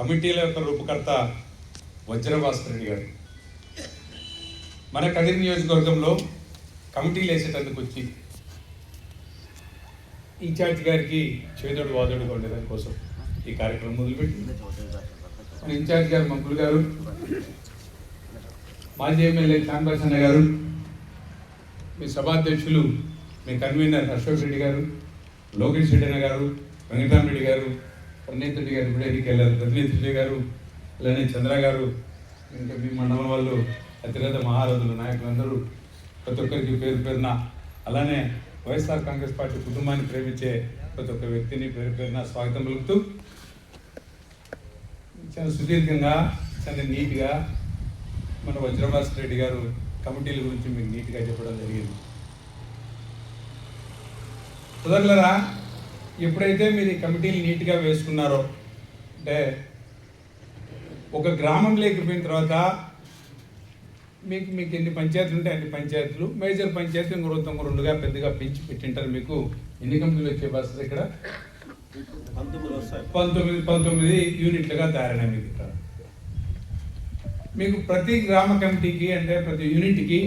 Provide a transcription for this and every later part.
కమిటీల యొక్క రూపకర్త వజ్రభాస్కర్ రెడ్డి గారు. మన కదిరి నియోజకవర్గంలో కమిటీలు వేసేటందుకు వచ్చి ఇన్ఛార్జ్ గారికి చేదోడు వాదోడుగా ఉండేదాని కోసం ఈ కార్యక్రమం మొదలుపెట్టి ఇన్ఛార్జ్ గారు మంకులు గారు మాజీ ఎమ్మెల్యే కాన్బాస్ గారు మీ సభాధ్యక్షులు మీ కన్వీనర్ అశోక్ రెడ్డి గారు లోకేష్ రెడ్డి గారు వెంకటరామరెడ్డి గారు ప్రణీత్ రెడ్డి గారు ఇప్పుడు వెళ్ళారు రజనీత్ రెడ్డి గారు అలానే చంద్ర గారు ఇంకా మీ మండలం వాళ్ళు అతిరథ మహారథులు నాయకులందరూ ప్రతి ఒక్కరికి పేరు పేరున అలానే వైఎస్ఆర్ కాంగ్రెస్ పార్టీ కుటుంబాన్ని ప్రేమించే ప్రతి ఒక్క వ్యక్తిని పేరు పేరున స్వాగతం పలుకుతూ చాలా సుదీర్ఘంగా చాలా నీట్గా మన వజ్రభాస్ రెడ్డి గారు కమిటీల గురించి మీకు నీట్గా చెప్పడం జరిగింది. కుదరలరా ఎప్పుడైతే మీరు ఈ కమిటీలు నీట్గా వేసుకున్నారో అంటే ఒక గ్రామం లేకపోయిన తర్వాత మీకు మీకు ఎన్ని పంచాయతీలు ఉంటాయి అన్ని పంచాయతీలు మేజర్ పంచాయతీ ఇంకో రెండు ఇంకో రెండుగా పెద్దగా పెంచి పెట్టింటారు మీకు. ఎన్ని కంపెనీలు వచ్చే బస్సులు ఇక్కడ? పంతొమ్మిది పంతొమ్మిది యూనిట్లుగా తయారైనాయి మీకు ఇక్కడ. మీకు ప్రతి గ్రామ కమిటీకి అంటే ప్రతి యూనిట్కి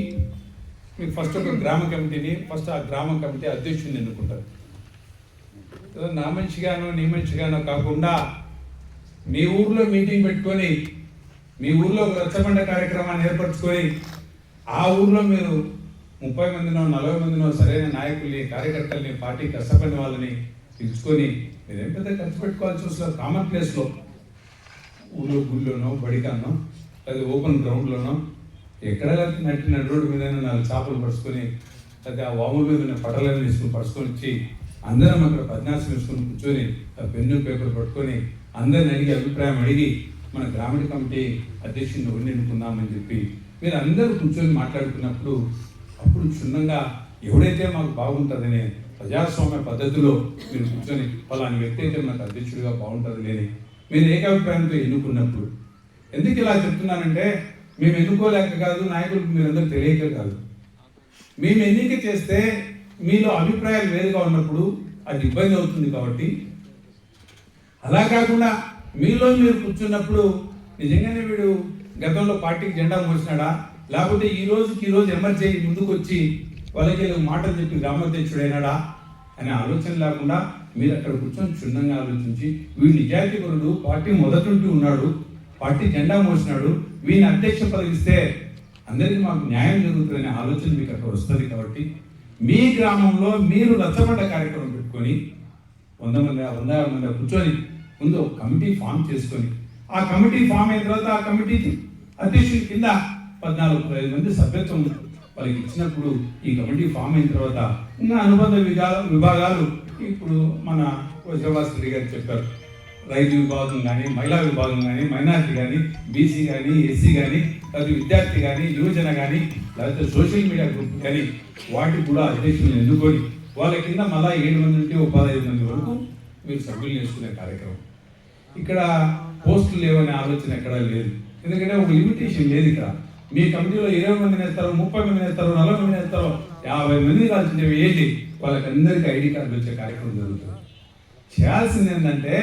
మీకు ఫస్ట్ ఒక గ్రామ కమిటీని ఫస్ట్ ఆ గ్రామ కమిటీ అధ్యక్షుడిని ఎన్నుకుంటారు. ఏదో నా మంచిగానో నీ మంచిగానో కాకుండా మీ ఊర్లో మీటింగ్ పెట్టుకొని మీ ఊర్లో ఒక రచ్చబండ కార్యక్రమాన్ని ఏర్పరచుకొని ఆ ఊర్లో మీరు ముప్పై మందినో నలభై మందినో సరైన నాయకుల్ని కార్యకర్తల్ని పార్టీ కష్టపడిన వాళ్ళని పిలుచుకొని మీరేం పెద్ద ఖర్చు పెట్టుకోవాల్సి వస్తుంది కామన్ ప్లేస్లో ఊళ్ళో గుళ్ళోనో బడికానో అది ఓపెన్ గ్రౌండ్లోనో ఎక్కడ నడిచిన రోడ్డు మీద నాలుగు చేపలు పడుచుకొని లేదా ఆ మీద ఉన్న పటలను తీసుకుని పడుచుకొని వచ్చి అందరం అక్కడ పద్నాశం వేసుకుని కూర్చొని పెన్ను పేపర్ పట్టుకొని అందరిని అడిగి అభిప్రాయం అడిగి మన గ్రామీణ కమిటీ అధ్యక్షుడిని ఎవరిని ఎన్నుకుందామని చెప్పి మీరు అందరూ కూర్చొని మాట్లాడుకున్నప్పుడు అప్పుడు క్షుణ్ణంగా ఎవడైతే మాకు బాగుంటుందనే ప్రజాస్వామ్య పద్ధతిలో మీరు కూర్చొని ఫలాని వ్యక్తి అయితే మనకు అధ్యక్షుడిగా బాగుంటుంది లేని మీరు ఏకాభిప్రాయంతో ఎన్నుకున్నప్పుడు. ఎందుకు ఇలా చెప్తున్నానంటే మేము ఎన్నుకోలేక కాదు నాయకులకు మీరందరూ తెలియక కాదు. మేము ఎన్నిక చేస్తే మీలో అభిప్రాయాలు వేరుగా ఉన్నప్పుడు అది ఇబ్బంది అవుతుంది కాబట్టి. అలా కాకుండా మీలో మీరు కూర్చున్నప్పుడు నిజంగానే వీడు గతంలో పార్టీకి జెండా మోసినాడా? లేకపోతే ఈ రోజుకి ఈ రోజు ఎమర్జీ ముందుకు వచ్చి వాళ్ళకి మాటలు చెప్పి గ్రామాధ్యక్షుడైనాడా అనే ఆలోచన లేకుండా మీరు అక్కడ కూర్చొని క్షుణ్ణంగా ఆలోచించి వీడు నిజాయితీపరుడు పార్టీ మొదటుంటూ ఉన్నాడు పార్టీ జెండా మోసినాడు వీని అధ్యక్ష పదవిస్తే అందరికీ మాకు న్యాయం జరుగుతుందనే ఆలోచన మీకు అక్కడ వస్తుంది కాబట్టి మీ గ్రామంలో మీరు రచ్చబండ కార్యక్రమం పెట్టుకొని వంద మంది వంద మంది కూర్చొని ముందు ఒక కమిటీ ఫామ్ చేసుకొని ఆ కమిటీ ఫామ్ అయిన తర్వాత ఆ కమిటీకి అధ్యక్షుడి కింద పద్నాలుగు పదిహేను మంది సభ్యత్వం వాళ్ళకి ఇచ్చినప్పుడు ఈ కమిటీ ఫామ్ అయిన తర్వాత ఇంకా అనుబంధ విభాగ విభాగాలు ఇప్పుడు మన వజ్రవాస్ రెడ్డి గారు చెప్పారు. రైతు విభాగం కానీ మహిళా విభాగం కానీ మైనారిటీ కానీ బీసీ కానీ ఎస్సీ కానీ లేకపోతే విద్యార్థి కానీ యువజన కానీ లేకపోతే సోషల్ మీడియా గ్రూప్ కానీ వాటికి కూడా అధ్యక్షులను ఎన్నుకొని వాళ్ళ కింద మళ్ళా ఏడు మంది నుండి ఒక పదహైదు మంది వరకు మీరు సభ్యులు చేసుకునే కార్యక్రమం. ఇక్కడ పోస్టులు లేవనే ఆలోచన ఎక్కడా లేదు. ఎందుకంటే ఒక లిమిటేషన్ లేదు ఇక్కడ. మీ కమిటీలో ఇరవై మంది వేస్తారు ముప్పై మంది వేస్తారు నలభై మంది వేస్తారు యాభై మంది కాల్సిందే ఏంటి వాళ్ళకందరికీ ఐడి కార్డులు వచ్చే కార్యక్రమం జరుగుతుంది. చేయాల్సింది ఏంటంటే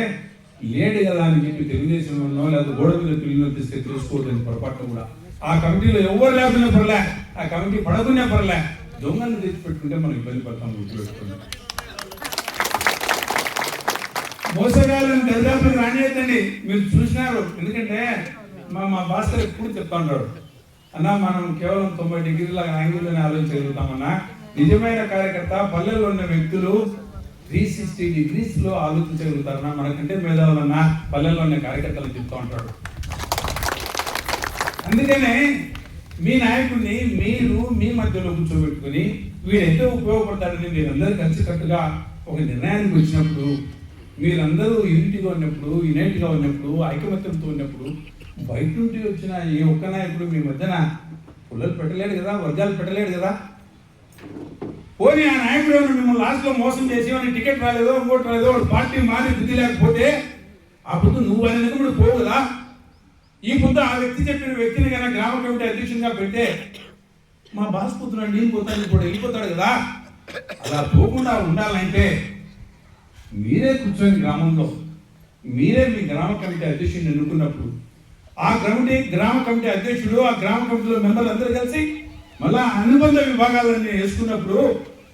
లేడు కదా అని చెప్పి తెలుగుదేశం ఉన్నో లేదా గోడ మీద పిల్లలు తీస్తే తెలుసుకోవడం పొరపాటు కూడా. ఆ కమిటీలో ఎవరు లేకుండా పర్లే. ఆ కమిటీ పడకుండా పర్లే. దొంగను తెచ్చిపెట్టుకుంటే మనం ఇబ్బంది పడతాం గుర్తుపెట్టుకుంటాం మోసగాళ్ళని దరిదాపులకు రానియద్దండి. మీరు చూసినారు. ఎందుకంటే మా మా భాస్కర్ ఎప్పుడు చెప్తాడు ఉంటాడు అన్న మనం కేవలం తొంభై డిగ్రీల యాంగిల్లోనే ఆలోచించగలుగుతామన్నా నిజమైన కార్యకర్త పల్లెల్లో ఉన్న వ్యక్తులు త్రీ సిక్స్టీ డిగ్రీస్లో ఆలోచించగలుగుతారన్నా. మనకంటే మేధావులన్నా పల్లెల్లో ఉన్న కార్యకర్తలు చెప్తూ ఉంటాడు. అందుకనే మీ నాయకుడిని మీరు మీ మధ్యలో కూర్చోబెట్టుకుని వీడు ఎంతో మీరందరూ కలిసికట్టుగా ఒక నిర్ణయానికి వచ్చినప్పుడు మీరందరూ యూనిటీగా ఉన్నప్పుడు యునైట్గా ఉన్నప్పుడు ఐకమత్యంతో ఉన్నప్పుడు బయట నుండి వచ్చిన ఏ ఒక్క నాయకుడు మీ మధ్యన పుల్లలు పెట్టలేడు కదా వర్గాలు పెట్టలేడు కదా? పోనీ ఆ నాయకుడు ఏమైనా మిమ్మల్ని లాస్ట్లో మోసం చేసి అని టికెట్ రాలేదో ఇంకోటి రాలేదో వాడు పార్టీ మారి బుద్ధి లేకపోతే ఆ నువ్వు అనేది కూడా పోవు కదా? ఈ పొద్దు ఆ వ్యక్తి చెప్పిన వ్యక్తిని కనుక గ్రామ కమిటీ అధ్యక్షునిగా పెడితే మా బాస్పుత్రుడు నేను పోతాను ఇప్పుడు వెళ్ళిపోతాడు కదా. అలా పోకుండా ఉండాలంటే మీరే కూర్చొని గ్రామంలో మీరే మీ గ్రామ కమిటీ అధ్యక్షుడిని ఎన్నుకున్నప్పుడు ఆ కమిటీ గ్రామ కమిటీ అధ్యక్షుడు ఆ గ్రామ కమిటీలో మెంబర్లు అందరూ కలిసి మళ్ళా అనుబంధ విభాగాలన్నీ వేసుకున్నప్పుడు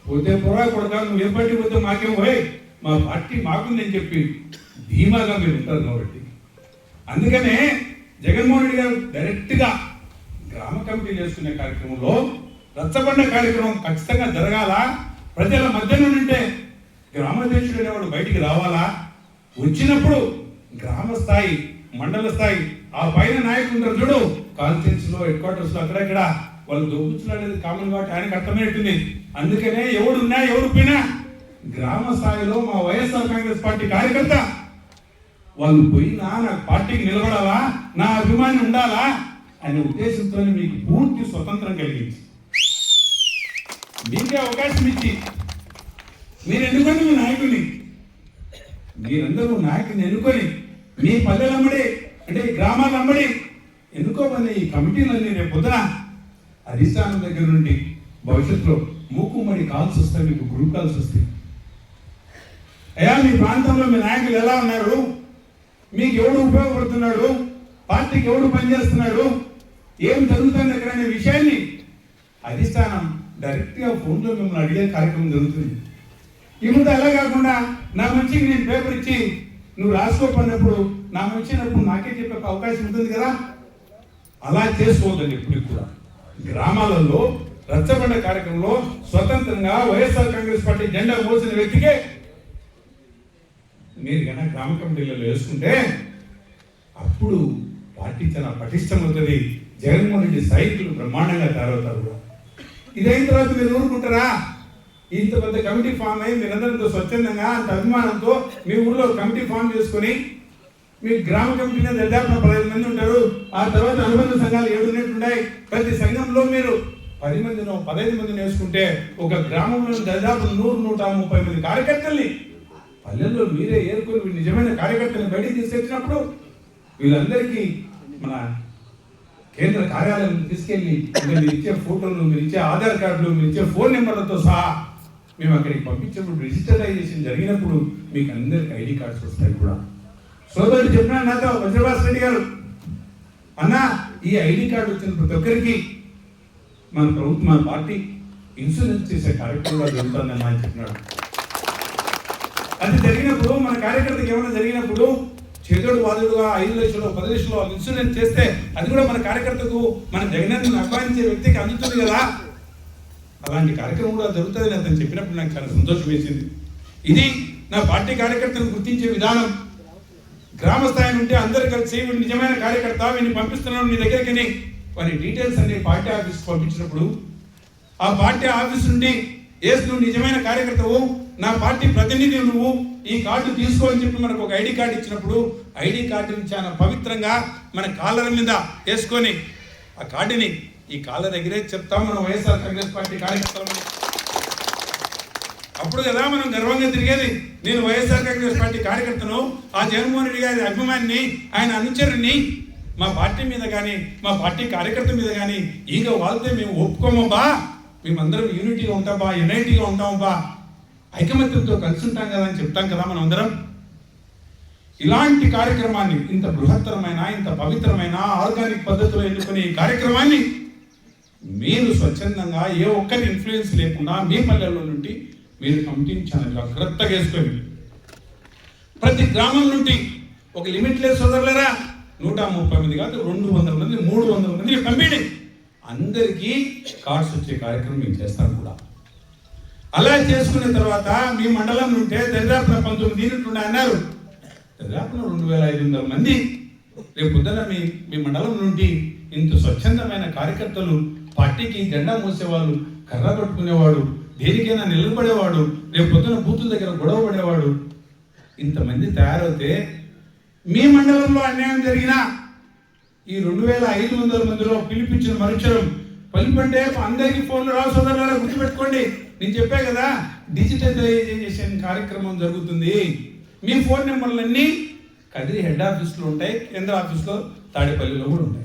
పోతే పొరా కొడక నువ్వు ఏ పార్టీ పోతే మాకేం పోయి మా పార్టీ మాకుందని చెప్పి ధీమాగా మీరు ఉంటారు కాబట్టి. అందుకనే జగన్మోహన్ రెడ్డి గారు డైరెక్ట్గా గ్రామ కమిటీలు చేసుకునే కార్యక్రమంలో రచ్చబండ కార్యక్రమం ఖచ్చితంగా జరగాల? ప్రజల మధ్యన ఉంటే గ్రామాధ్యక్షుడు అనేవాడు బయటికి రావాలా? వచ్చినప్పుడు గ్రామ స్థాయి మండల స్థాయి ఆ పైన నాయకులు ఉంటారు చూడు. కాన్ఫరెన్స్లో హెడ్ క్వార్టర్స్లో అక్కడక్కడ వాళ్ళు అనేది కామన్ కాబట్టి ఆయనకు అర్థమైనట్టుంది అందుకనే ఎవడున్నా ఎవడు పోయినా గ్రామ స్థాయిలో మా వైఎస్ఆర్ కాంగ్రెస్ పార్టీ కార్యకర్త. వాళ్ళు పోయినా నాకు పార్టీకి నిలబడాలా? నా అభిమాని ఉండాలా అనే ఉద్దేశంతో మీకు పూర్తి స్వతంత్రం కలిగించి మీకే అవకాశం ఇచ్చి మీరు ఎన్నుకొని మీ నాయకుని మీరందరూ నాయకుని ఎన్నుకొని మీ పల్లెలు అమ్మడి అంటే ఈ అమ్మడి ఎన్నుకోమని ఈ కమిటీలన్నీ రేపు పొద్దున అధిష్టానం దగ్గర నుండి భవిష్యత్తులో మూకుమ్మడి కాల్స్ వస్తాయి మీకు గ్రూప్ కాల్స్ వస్తాయి. అయ్యా మీ ప్రాంతంలో మీ నాయకులు ఎలా ఉన్నారు? మీకు ఎవడు ఉపయోగపడుతున్నాడు? పార్టీకి ఎవడు పనిచేస్తున్నాడు ఏం జరుగుతుంది ఇక్కడ అనే విషయాన్ని అధిష్టానం డైరెక్ట్గా ఫోన్లో మిమ్మల్ని అడిగే కార్యక్రమం జరుగుతుంది. ఇప్పుడు అలా కాకుండా నా మంచికి నేను పేపర్ ఇచ్చి నువ్వు రాసుకోపడినప్పుడు నా మంచినప్పుడు నాకే చెప్పే ఒక అవకాశం ఉంటుంది కదా? అలా చేసుకోవద్దండి ఇప్పుడు కూడా. గ్రామాలలో రచ్చబండ కార్యక్రమంలో స్వతంత్రంగా వైఎస్ఆర్ కాంగ్రెస్ పార్టీ జెండా మోసిన వ్యక్తికే మీరు కనుక గ్రామ కమిటీలలో వేసుకుంటే అప్పుడు పార్టీ చాలా పటిష్టమవుతుంది జగన్మోహన్ రెడ్డి సైకిల్ బ్రహ్మాండంగా తయారవుతారు కూడా. ఇదైన తర్వాత మీరు ఊరుకుంటారా? ఇంత పెద్ద కమిటీ ఫామ్ అయ్యి మీరందరితో స్వచ్ఛందంగా అంత అభిమానంతో మీ ఊళ్ళో కమిటీ ఫామ్ చేసుకొని మీ గ్రామ కమిటీలో దాదాపు పదహైదు మంది ఉంటారు. ఆ తర్వాత అనుబంధ సంఘాలు ఏడు ఉన్నట్టున్నాయి ప్రతి సంఘంలో మీరు పది మందినో పదహైదు మందిని వేసుకుంటే ఒక గ్రామంలో దాదాపు నూరు నూట ముప్పై మంది కార్యకర్తల్ని పల్లెల్లో మీరే ఏర్కొని నిజమైన కార్యకర్తలను బయటికి తీసుకొచ్చినప్పుడు వీళ్ళందరికీ మన కేంద్ర కార్యాలయం తీసుకెళ్ళి అంటే మీరు ఇచ్చే ఫోటోలు మీరు ఇచ్చే ఆధార్ కార్డులు మీరు ఇచ్చే ఫోన్ నెంబర్లతో సహా మేము అక్కడికి పంపించినప్పుడు రిజిస్టరైజేషన్ జరిగినప్పుడు మీకు అందరికి ఐడి కార్డ్స్ వస్తాయి కూడా. సోదరుడు చెప్పినాడు నాతో వజ్రభాస్ రెడ్డి గారు. అన్నా ఈ ఐడి కార్డు వచ్చిన ప్రతి ఒక్కరికి మన ప్రభుత్వం మన పార్టీ ఇన్సూరెన్స్ చేసే కార్యక్రమంలో జరుగుతుందని అని చెప్పినాడు. అది జరిగినప్పుడు మన కార్యకర్తకి ఏమైనా జరిగినప్పుడు చేదోడు వాదుడుగా ఐదు లక్షలు పది లక్షలు ఇన్సూరెన్స్ చేస్తే అది కూడా మన కార్యకర్తకు మన జగన్ అభిమానించే వ్యక్తికి అందుతుంది కదా. అలాంటి కార్యక్రమం కూడా జరుగుతుంది అతను చెప్పినప్పుడు నాకు చాలా సంతోషం వేసింది. ఇది నా పార్టీ కార్యకర్తను గుర్తించే విధానం. గ్రామ స్థాయి నుండి అందరు కలిసి వీడు నిజమైన కార్యకర్త వీడిని పంపిస్తున్నాడు నీ దగ్గరికి వారి డీటెయిల్స్ అన్ని పార్టీ ఆఫీస్ పంపించినప్పుడు ఆ పార్టీ ఆఫీస్ నుండి ఏసు నువ్వు నిజమైన కార్యకర్తవు నా పార్టీ ప్రతినిధి నువ్వు ఈ కార్డు తీసుకోని చెప్పి మనకు ఒక ఐడి కార్డు ఇచ్చినప్పుడు ఐడి కార్డుని చాలా పవిత్రంగా మన కాలర్ మీద వేసుకొని ఆ కార్డుని ఈ కాలర్ దగ్గరే చెప్తాం మనం వైఎస్ఆర్ కాంగ్రెస్ పార్టీ కార్యకర్తలు. అప్పుడు కదా మనం గర్వంగా తిరిగేది? నేను వైఎస్ఆర్ కాంగ్రెస్ పార్టీ కార్యకర్తను ఆ జగన్మోహన్ రెడ్డి గారి అభిమానిని ఆయన అనుచరుని మా పార్టీ మీద కానీ మా పార్టీ కార్యకర్త మీద కానీ ఈగ వాళ్తే మేము ఒప్పుకోమబ్బా. మేమందరం యూనిటీగా ఉంటాం బా యునైటీగా బా. ఐకమత్యంతో కలిసి ఉంటాం కదా అని చెప్తాం కదా మనం అందరం ఇలాంటి కార్యక్రమాన్ని ఇంత బృహత్తరమైన ఇంత పవిత్రమైన ఆర్గానిక్ పద్ధతిలో ఎన్నుకునే ఈ కార్యక్రమాన్ని మీరు స్వచ్ఛందంగా ఏ ఒక్కరి ఇన్ఫ్లుయెన్స్ లేకుండా మీ పల్లెల్లో నుండి మీరు కమిటీని చాలా జాగ్రత్తగా వేసుకొని ప్రతి గ్రామం నుండి ఒక లిమిట్ లేదు సోదరులరా? నూట ముప్పై మంది కాదు రెండు వందల మంది మూడు వందల మంది పంపిణీ అందరికీ కార్డ్స్ వచ్చే కార్యక్రమం మేము చేస్తాం కూడా. అలా చేసుకున్న తర్వాత మీ మండలం నుంటే దరిదాపుల పంతొమ్మిది యూనిట్లు అన్నారు. దరిదాపుల రెండు వేల ఐదు వందల మంది. రేపు పొద్దున మీ మీ మండలం నుండి ఇంత స్వచ్ఛందమైన కార్యకర్తలు పార్టీకి జెండా మోసేవాళ్ళు కర్ర పట్టుకునేవాడు దేనికైనా నిలబడేవాడు రేపు పొద్దున బూతుల దగ్గర గొడవ పడేవాడు. ఇంతమంది తయారవుతే మీ మండలంలో అన్యాయం జరిగినా ఈ రెండు వేల ఐదు వందల మందిలో పిలిపించిన మరుక్షరం పలిపంటే అందరికీ ఫోన్లు రావు సోదరులారా గుర్తుపెట్టుకోండి. నేను చెప్పే కదా డిజిటలైజేషన్ కార్యక్రమం జరుగుతుంది. మీ ఫోన్ నెంబర్లన్నీ కదిరి హెడ్ ఆఫీస్లో ఉంటాయి కేంద్ర ఆఫీస్లో తాడేపల్లిలో కూడా ఉంటాయి.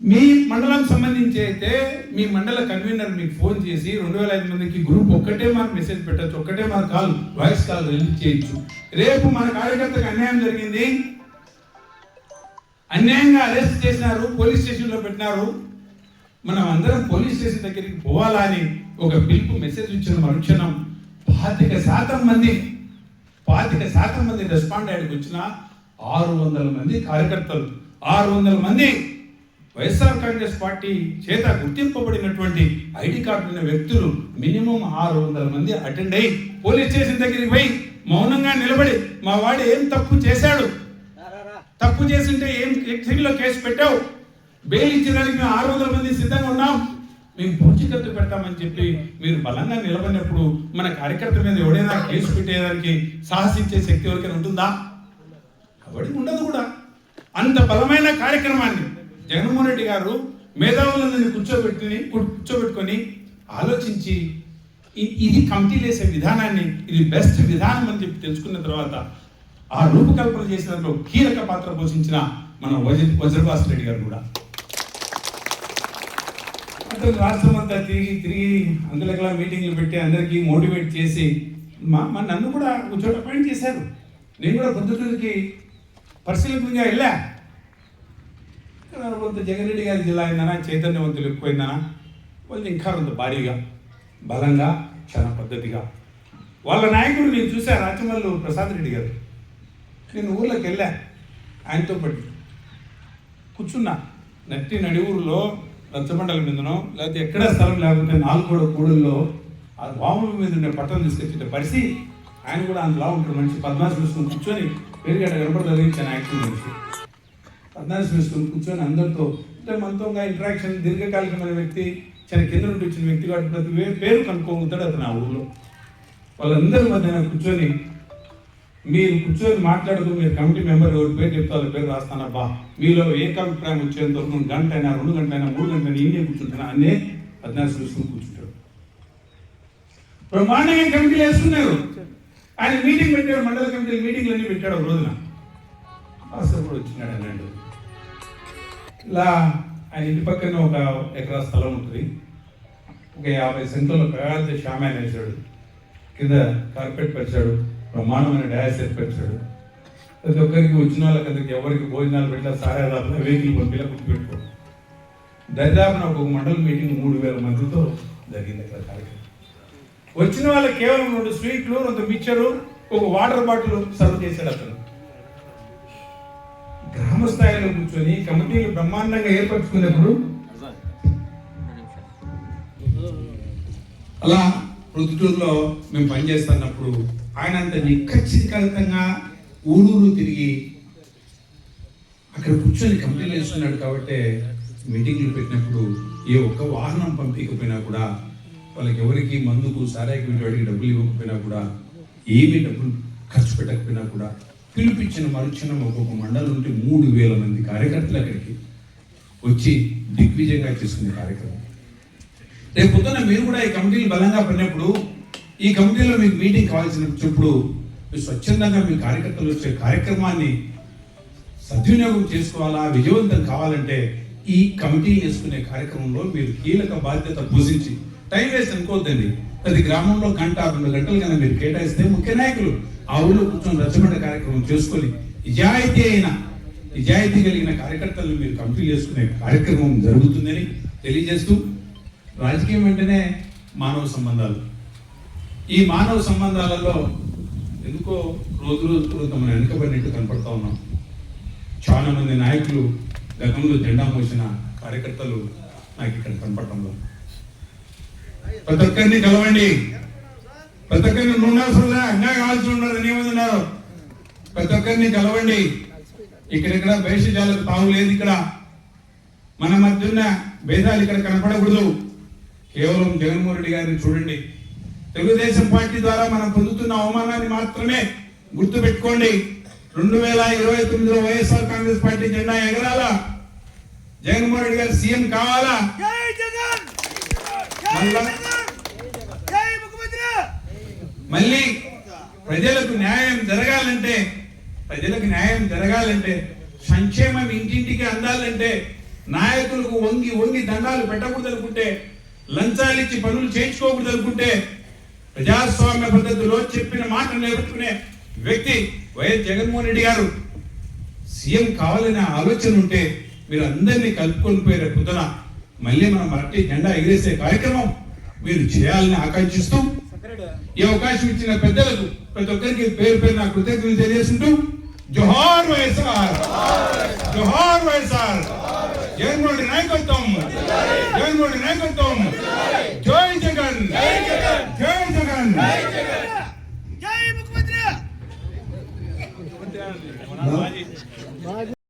మీ మండలం సంబంధించి అయితే మీ మండల కన్వీనర్ మీకు ఫోన్ చేసి రెండు వేల ఐదు మందికి గ్రూప్ ఒక్కటే మనకు మెసేజ్ పెట్టచ్చు ఒక్కటే మన కాల్ వాయిస్ కాల్ రిలీజ్ చేయొచ్చు. రేపు మన కార్యకర్తకు అన్యాయం జరిగింది. అన్యాయంగా అరెస్ట్ చేసినారు పోలీస్ స్టేషన్లో పెట్టినారు. మనం అందరం పోలీస్ స్టేషన్ దగ్గరికి పోవాలా అని ఒక పిలుపు మెసేజ్ ఇచ్చిన మరుక్షణం పాతిక శాతం మంది పాతిక శాతం మంది రెస్పాండ్ అయ్యకు వచ్చిన ఆరు వందల మంది కార్యకర్తలు ఆరు వందల మంది వైఎస్ఆర్ కాంగ్రెస్ పార్టీ చేత గుర్తింపబడినటువంటి ఐడి కార్డు ఉన్న వ్యక్తులు మినిమం ఆరు వందల మంది అటెండ్ అయ్యి పోలీస్ స్టేషన్ దగ్గరికి పోయి మౌనంగా నిలబడి మా వాడు ఏం తప్పు చేశాడు? తప్పు చేసింటే ఏం సెక్షన్లో కేసు పెట్టావు? బెయిల్ ఇచ్చడానికి మేము ఆరు వందల మంది సిద్ధంగా ఉన్నాం. మేము పూచికత్తు పెడతామని చెప్పి మీరు బలంగా నిలబడినప్పుడు మన కార్యకర్త మీద ఎవడైనా కేసు పెట్టేదానికి సాహసించే శక్తి ఎవరికైనా ఉంటుందా? ఎవరికి ఉండదు కూడా. అంత బలమైన కార్యక్రమాన్ని జగన్మోహన్ రెడ్డి గారు మేధావులందరినీ కూర్చోబెట్టుకుని కూర్చోబెట్టుకొని ఆలోచించి ఇది కమిటీ వేసే విధానాన్ని ఇది బెస్ట్ విధానం అని చెప్పి తెలుసుకున్న తర్వాత ఆ రూపకల్పన చేసినప్పుడు కీలక పాత్ర పోషించిన మన వజ్ర వజ్రభాస్ రెడ్డి గారు కూడా. రాష్ట్రం రాష్ట్రం అంతా తిరిగి తిరిగి అందరికలా మీటింగ్లు పెట్టి అందరికీ మోటివేట్ చేసి మా మా నన్ను కూడా ఒక చోట చేశారు. నేను కూడా పొద్దుటూరికి పరిశీలనగా వెళ్ళా. కొంత జగన్ రెడ్డి గారి జిల్లా అయిందనా చైతన్యవంతులు ఎక్కువైందనా? వాళ్ళు ఇంకా కొంత భారీగా బలంగా చాలా పద్ధతిగా. వాళ్ళ నాయకుడు నేను చూసా రాచమల్లు ప్రసాద్ రెడ్డి గారు. నేను ఊర్లోకి వెళ్ళా. ఆయనతో పాటు కూర్చున్నా. నట్టి నడిఊరులో రచ్చబండల మీదనో లేకపోతే ఎక్కడ స్థలం లేకపోతే నాలుగోడ కూడల్లో ఆ వాముల మీద ఉండే పట్టణం తీసుకొచ్చిన పరిసి ఆయన కూడా అందులో ఉంటాడు మనిషి పద్మాసు వేసుకొని కూర్చొని పెరిగేట కనపడుతుంది చాలా యాక్టివ్ మనిషి. పద్నాలుగు వేసుకొని కూర్చొని అందరితో అంటే మనతో ఇంటరాక్షన్ దీర్ఘకాలికమైన వ్యక్తి చాలా కింద నుండి వచ్చిన వ్యక్తి కాబట్టి ప్రతి పేరు కనుక్కోగలుగుతాడు అతను ఆ ఊళ్ళో వాళ్ళందరి మధ్య కూర్చొని మీరు కూర్చొని మాట్లాడుతూ మీరు కమిటీ మెంబర్ ఎవరి పేరు చెప్తే వాళ్ళ పేరు రాస్తానబ్బా మీలో ఏకాభిప్రాయం వచ్చేంత వరకు గంట అయినా రెండు గంటలైనా మూడు గంటలైనా ఈయనే కూర్చుంటున్నా అనే పద్నాలుగు చూసుకుని కూర్చుంటాడు. బ్రహ్మాండంగా కమిటీలు వేసుకున్నారు? ఆయన మీటింగ్ పెట్టాడు మండల కమిటీ మీటింగ్లు అన్ని పెట్టాడు ఒక రోజున. మాస్టర్ కూడా వచ్చినాడు అన్నాడు. ఇలా ఆయన ఇంటి పక్కన ఒక ఎకరా స్థలం ఉంటుంది. ఒక యాభై సెంట్లలో పెద్ద షామాన్ వేశాడు. కింద కార్పెట్ పరిచాడు. బ్రహ్మాండమైన డయాస్ ఏర్పరిచాడు ప్రతి ఒక్కరికి వచ్చిన వాళ్ళకి ఎవరికి భోజనాలు పెట్టినా సారా వెహికల్ పంపిలా గుర్తుపెట్టుకో దరిదాపున ఒక మండల మీటింగ్ మూడు వేల మందితో జరిగింది అక్కడ కార్యక్రమం. వచ్చిన వాళ్ళకి కేవలం రెండు స్వీట్లు రెండు మిక్చరు ఒక వాటర్ బాటిల్ సర్వ్ చేశాడు అతను. గ్రామ స్థాయిలో కూర్చొని కమిటీలు బ్రహ్మాండంగా ఏర్పరచుకున్నప్పుడు అలా ప్రొద్దుటూరులో మేము పనిచేస్తున్నప్పుడు ఆయన అంత నిఖచ్చితంగా ఊరూరు తిరిగి అక్కడ కూర్చొని కంప్లైంట్ వేస్తున్నాడు కాబట్టి మీటింగ్లు పెట్టినప్పుడు ఏ ఒక్క వాహనం పంపించకపోయినా కూడా వాళ్ళకి ఎవరికి మందుకు సారాయికి వాడికి డబ్బులు ఇవ్వకపోయినా కూడా ఏమీ డబ్బులు ఖర్చు పెట్టకపోయినా కూడా పిలిపించిన మరుక్షణం ఒక్కొక్క మండలం నుండి మూడు వేల మంది కార్యకర్తలు అక్కడికి వచ్చి దిగ్విజయంగా చేసుకునే కార్యక్రమం. రేపు పొద్దున్న మీరు కూడా ఈ కమిటీలు బలంగా పడినప్పుడు ఈ కమిటీలో మీకు మీటింగ్ కావాల్సినప్పుడు మీరు స్వచ్ఛందంగా మీ కార్యకర్తలు వచ్చే కార్యక్రమాన్ని సద్వినియోగం చేసుకోవాలా విజయవంతం కావాలంటే ఈ కమిటీ వేసుకునే కార్యక్రమంలో మీరు కీలక బాధ్యత పూజించి టైం వేస్ట్ అనుకోవద్దండి. ప్రతి గ్రామంలో గంట రెండు గంటలు కన్నా మీరు కేటాయిస్తే ముఖ్య నాయకులు ఆ ఊళ్ళో కూర్చొని రచ్చబండ కార్యక్రమం చేసుకొని నిజాయితీ అయిన నిజాయితీ కలిగిన కార్యకర్తలను మీరు కమిటీ చేసుకునే కార్యక్రమం జరుగుతుందని తెలియజేస్తూ రాజకీయం వెంటనే మానవ సంబంధాలు. ఈ మానవ సంబంధాలలో ఎందుకో రోజు రోజు మనం వెనుకబడినట్టు కనపడతా ఉన్నాం. చాలా మంది నాయకులు గతంలో జెండా మోసిన కార్యకర్తలు నాకు ఇక్కడ కనపడటంలో ప్రతి ఒక్కరిని కలవండి. ప్రతి ఒక్కరిని ఉండాల్సిన అన్నా కావాల్సి ఉండదు ఏమంది ఉన్నారు? ప్రతి ఒక్కరిని కలవండి. ఇక్కడెక్కడ భేషజాలకు తావు లేదు ఇక్కడ. మన మధ్య ఉన్న భేదాలు ఇక్కడ కనపడకూడదు. కేవలం జగన్మోహన్ రెడ్డి గారిని చూడండి. తెలుగుదేశం పార్టీ ద్వారా మనం పొందుతున్న అవమానాన్ని మాత్రమే గుర్తు పెట్టుకోండి రెండు వేల ఇరవై తొమ్మిదిలో వైఎస్ఆర్ కాంగ్రెస్ పార్టీ జెండా ఎగరాలా? జగన్మోహన్ రెడ్డి గారు సీఎం కావాలా? మళ్ళా ప్రజలకు న్యాయం జరగాలంటే ప్రజలకు న్యాయం జరగాలంటే సంక్షేమం ఇంటింటికి అందాలంటే నాయకులకు వంగి వంగి దండాలు పెట్టకూడదు అనుకుంటే లంచాలు ఇచ్చి పనులు చేయించుకోకూడదు అనుకుంటే ప్రజాస్వామ్య పద్ధతిలో చెప్పిన మాట నేర్చుకునే వ్యక్తి వైఎస్ జగన్మోహన్ రెడ్డి గారు. సీఎం కావాలనే ఆలోచన ఉంటే మీరు అందరినీ కలుపుకొని పోయే పొద్దున మళ్ళీ మనం మరటి జెండా ఎగిరేసే కార్యక్రమం మీరు చేయాలని ఆకాంక్షిస్తూ. ఈ అవకాశం ఇచ్చిన పెద్దలకు ప్రతి ఒక్కరికి పేరు పేరు నా కృతజ్ఞతలు తెలియజేస్తుంటూ జోహార్ వైఎస్ఆర్. జోహార్ వైఎస్ఆర్. జగన్మోహన్ రెడ్డి నాయకత్వం. జగన్మోహన్ రెడ్డి నాయకత్వం. జై జగన్. జై జగన్. జై ముఖ్యమంత్రి.